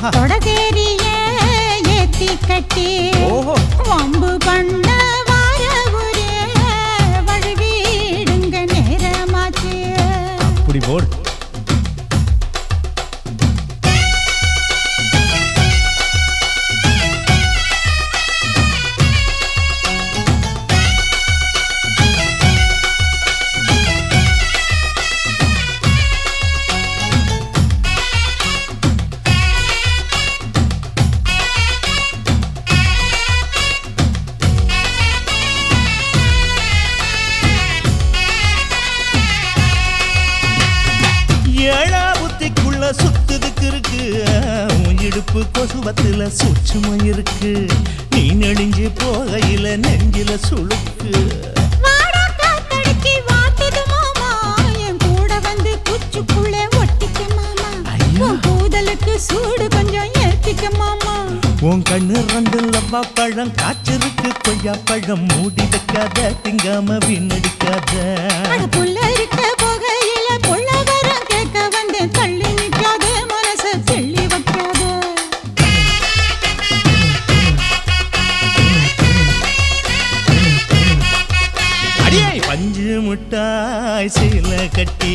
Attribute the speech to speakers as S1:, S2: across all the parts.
S1: ஆஹா.
S2: தொடகேரிய ஏத்தி கட்டி வம்பு பண்ண
S1: இப்படி போடு. இடுப்பு கொசுவத்துல சூட்சமும் இருக்கு. நீ நெடிஞ்சு போகையில நெஞ்சில
S2: கூதலுக்கு சூடு கொஞ்சம் ஏத்திக்க மாமா.
S1: உன் கண்ணு ரெண்டு லவ்வா பழம் காய்ச்சிருக்கு கொய்யா பழம். மூடி வைக்காத திங்காம வீணடிக்காத.
S2: புள்ள இருக்க
S1: முட்டாய் சீல கட்டி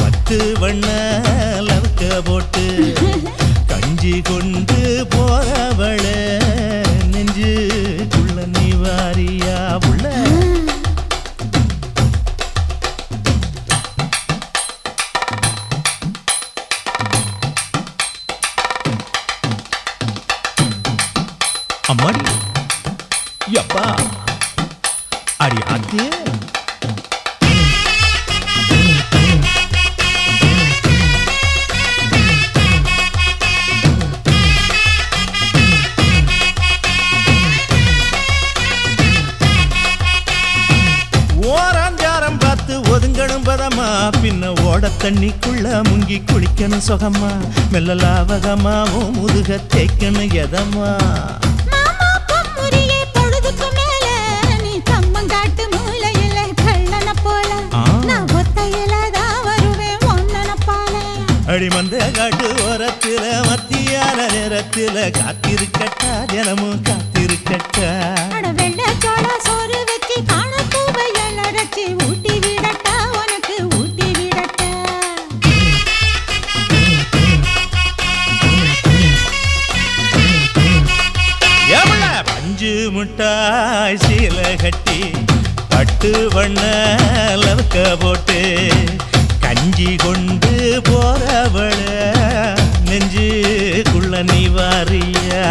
S1: பத்து வண்ண லவுக்க போட்டு கஞ்சி கொண்டு போறவள நெஞ்சுக்குள்ள நீ வாரியா உள்ள? அம்மாடி. யப்பா அடி ஆத்தியே ஓராஞ்சாரம் பார்த்து ஒதுங்கணும் பதமா. பின்ன ஓட தண்ணிக்குள்ள முங்கி குளிக்கணும் சுகமா. மெல்ல லாவகமாவும் முதுக தேய்க்கணும் எதமா.
S2: மாமா பொம்முறியே பொழுதுக்கு மேல. நீ கம்மங்காட்டு மூலையில கள்ளன போல.
S1: ஆ.
S2: நான் ஒத்தையில தான் வருவேன் ஒன்னன போல.
S1: அடி மந்த காட்டு ஓரத்தில மத்தியான நேரத்தில காத்திருக்கட்டா தினமும் காத்திருக்கட்டா. முட்டாய் சீல கட்டி பட்டு வண்ண லவுக்க போட்டு கஞ்சி கொண்டு போறவள நெஞ்சுக்குள்ள நீ வாரியா?